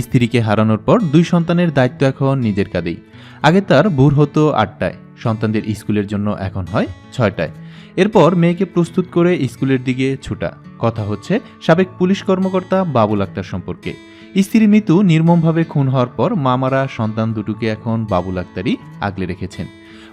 স্ত্রীকে হারানোর পর দুই সন্তানের দায়িত্ব এখন নিজের কাঁধেই। আগে তার ভোর হতো আটটায়, সন্তানদের স্কুলের জন্য এখন হয় ছয়টায়। এরপর মেয়েকে প্রস্তুত করে স্কুলের দিকে ছুটা। কথা হচ্ছে, সাবেক পুলিশ কর্মকর্তা বাবুল আক্তার সম্পর্কে। স্ত্রী মৃত্যু নির্মমভাবে খুন হওয়ার পর মামারা সন্তান দুটোকে এখন বাবুল আক্তারই আগলে রেখেছেন।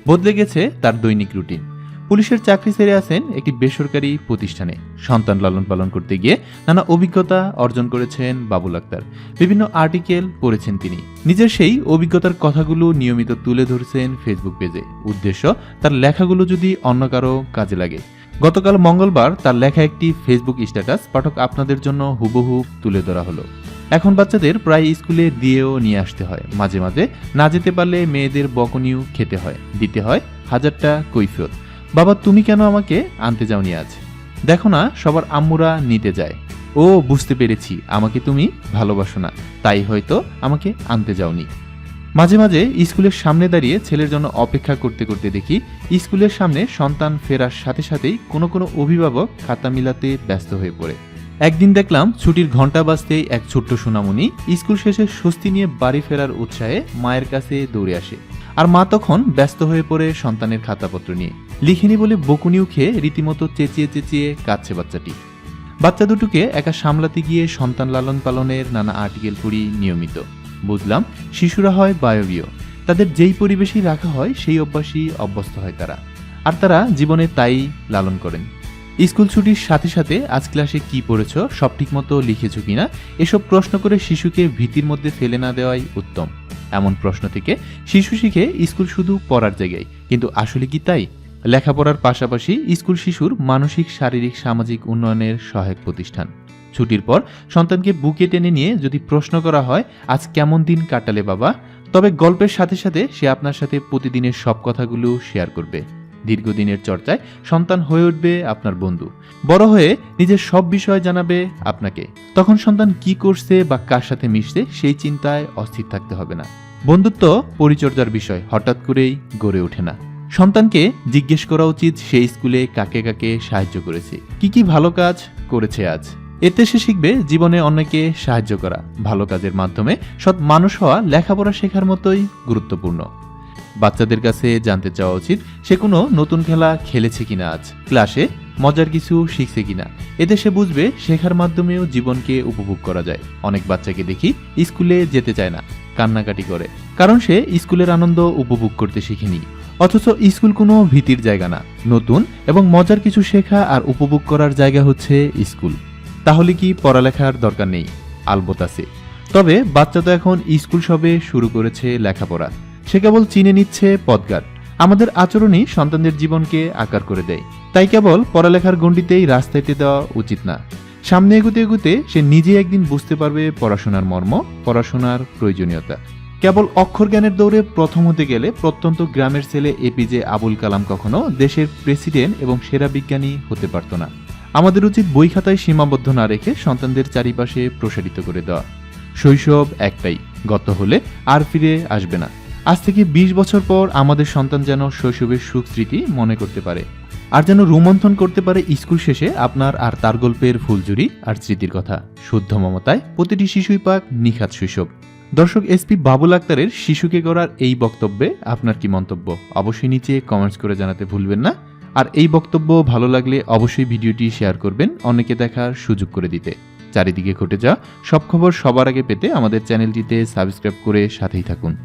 বদলে গেছে তার দৈনিক রুটিন। পুলিশের চাকরি ছেড়ে আছেন একটি বেসরকারি প্রতিষ্ঠানে। সন্তান লালন পালন করতে গিয়ে নানা অভিজ্ঞতা অর্জন করেছেন বাবুল আক্তার। বিভিন্ন আর্টিকেল পড়েছেন তিনি। নিজের সেই অভিজ্ঞতার কথাগুলো নিয়মিত তুলে ধরছেন ফেসবুক পেজে। উদ্দেশ্য, তার লেখাগুলো যদি অন্য কারও কাজে লাগে। গতকাল মঙ্গলবার তার লেখা একটি ফেসবুক স্ট্যাটাস পাঠক আপনাদের জন্য হুবহু তুলে ধরা হলো। এখন বাচ্চাদের প্রায় স্কুলে দিয়েও নিয়ে আসতে হয়। মাঝে মাঝে না যেতে পারলে মেয়েদের বকনিও খেতে হয়। দিতে হয় হাজারটা কৈফিয়ত। বাবা, তুমি কেন আমাকে আনতে যাওনি আজ? দেখো না, সবার আম্মুরা নিতে যায়। ও, বুঝতে পেরেছি, আমাকে তুমি ভালোবাসো না, তাই হয়তো আমাকে আনতে যাওনি। মাঝে মাঝে স্কুলের সামনে দাঁড়িয়ে ছেলের জন্য অপেক্ষা করতে করতে দেখি, স্কুলের সামনে সন্তান ফেরার সাথে সাথেই কোনো কোনো অভিভাবক খাতা মিলাতে ব্যস্ত হয়ে পড়ে। একদিন দেখলাম ছুটির ঘণ্টা বাজতেই এক ছোট্ট সোনামণি স্কুল শেষে স্বস্তি নিয়ে বাড়ি ফেরার উৎসাহে মায়ের কাছে দৌড়ে আসে। আর মা তখন ব্যস্ত হয়ে পড়ে সন্তানের খাতাপত্র নিয়ে। লিখিনি বলে বকুনিও খেয়ে রীতিমতো চেঁচিয়ে চেঁচিয়ে কাঁদছে বাচ্চাটি। বাচ্চা দুটোকে একা সামলাতে গিয়ে সন্তান লালন পালনের নানা আর্টিকেল পড়ি নিয়মিত। বুঝলাম, শিশুরা হয় বায়বীয়। তাদের যেই পরিবেশেই রাখা হয়, সেই অভ্যাসই অভ্যস্ত হয় তারা। আর তারা জীবনে তাই লালন করেন। স্কুল ছুটির সাথে সাথে আজ ক্লাসে কি পড়েছ, সব ঠিকমতো লিখেছ কিনা, এসব প্রশ্ন করে শিশুকে ভীতির মধ্যে ফেলে না দেওয়াই উত্তম। এমন প্রশ্ন থেকে শিশু শিখে স্কুল শুধু পড়ার জায়গায়। কিন্তু আসলে কি তাই? লেখাপড়ার পাশাপাশি স্কুল শিশুর মানসিক, শারীরিক, সামাজিক উন্নয়নের সহায়ক প্রতিষ্ঠান। ছুটির পর সন্তানকে বুকে টেনে নিয়ে যদি প্রশ্ন করা হয়, আজ কেমন দিন কাটালে বাবা? তবে গল্পের সাথে সাথে সে আপনার সাথে প্রতিদিনের সব কথাগুলো শেয়ার করবে। দীর্ঘদিনের চর্চায় সন্তান হয়ে উঠবে আপনার বন্ধু। বড় হয়ে নিজের সব বিষয় জানাবে আপনাকে। তখন সন্তান কি করছে বা কার সাথে মিশছে সেই চিন্তায় অস্থির থাকতে হবে না। বন্ধুত্ব পরিচর্যার বিষয়, হঠাৎ করেই গড়ে ওঠে না। সন্তানকে জিজ্ঞেস করা উচিত, সেই স্কুলে কাকে কাকে সাহায্য করেছে? কি কি ভালো কাজ করেছে আজ? এতে সে শিখবে জীবনে অন্যকে সাহায্য করা। ভালো কাজের মাধ্যমে সৎ মানুষ হওয়া লেখাপড়া শেখার মতোই গুরুত্বপূর্ণ। বাচ্চাদের কাছে জানতে চাওয়া উচিত, সে কোনো নতুন খেলা খেলেছে কিনা আজ, ক্লাসে মজার কিছু শিখছে কিনা। এতে সে বুঝবে শেখার মাধ্যমেও জীবনকে উপভোগ করা যায়। অনেক বাচ্চাকে দেখি স্কুলে যেতে চায় না, কান্নাকাটি করে, কারণ সে স্কুলের আনন্দ উপভোগ করতে শিখেনি। অথচ স্কুল কোনো ভীতির জায়গা না, নতুন এবং মজার কিছু শেখা আর উপভোগ করার জায়গা হচ্ছে স্কুল। তাহলে কি পড়ালেখার দরকার নেই? আলবত আছে। তবে বাচ্চা তো এখন স্কুল সবে শুরু করেছে লেখাপড়া। সে কেবল চিনে নিচ্ছে পদগার। আমাদের আচরণই সন্তানদের জীবনকে আকার করে দেয়। তাই কেবল পড়ালেখার গণ্ডিতেই রাস্তাইতে দেওয়া উচিত না। সামনে এগুতে এগুতে সে নিজে একদিন বুঝতে পারবে পড়াশোনার মর্ম, পড়াশোনার প্রয়োজনীয়তা। কেবল অক্ষর জ্ঞানের দৌড়ে প্রথম হতে গেলে প্রত্যন্ত গ্রামের ছেলে এপিজে আবুল কালাম কখনো দেশের প্রেসিডেন্ট এবং সেরা বিজ্ঞানী হতে পারত না। আমাদের উচিত বই খাতায় সীমাবদ্ধ না রেখে সন্তানদের চারিপাশে প্রসারিত করে দেওয়া। শৈশব একটাই, গত হলে আর ফিরে আসবে না। আজ থেকে ২০ বছর পর আমাদের সন্তান যেন শৈশবের সুখ স্মৃতি মনে করতে পারে। আর যেন রোমন্থন করতে পারে স্কুল শেষে আপনার আর তার গল্পের ফুলজুরি আর স্মৃতির কথা। শুদ্ধ মমতায় প্রতিটি শিশুই পাক নিখাত শৈশব। দর্শক এসপি বাবুল আক্তারের শিশুকে গড়ার এই বক্তব্যে আপনার কি মন্তব্য? অবশ্যই নিচে কমেন্টস করে জানাতে ভুলবেন না। আর এই বক্তব্য ভালো লাগলে অবশ্যই ভিডিওটি শেয়ার করবেন অনেকে দেখার সুযোগ করে দিতে। চারিদিকে ঘটে যাওয়া সব খবর সবার আগে পেতে আমাদের চ্যানেলটিতে সাবস্ক্রাইব করে সাথেই থাকুন।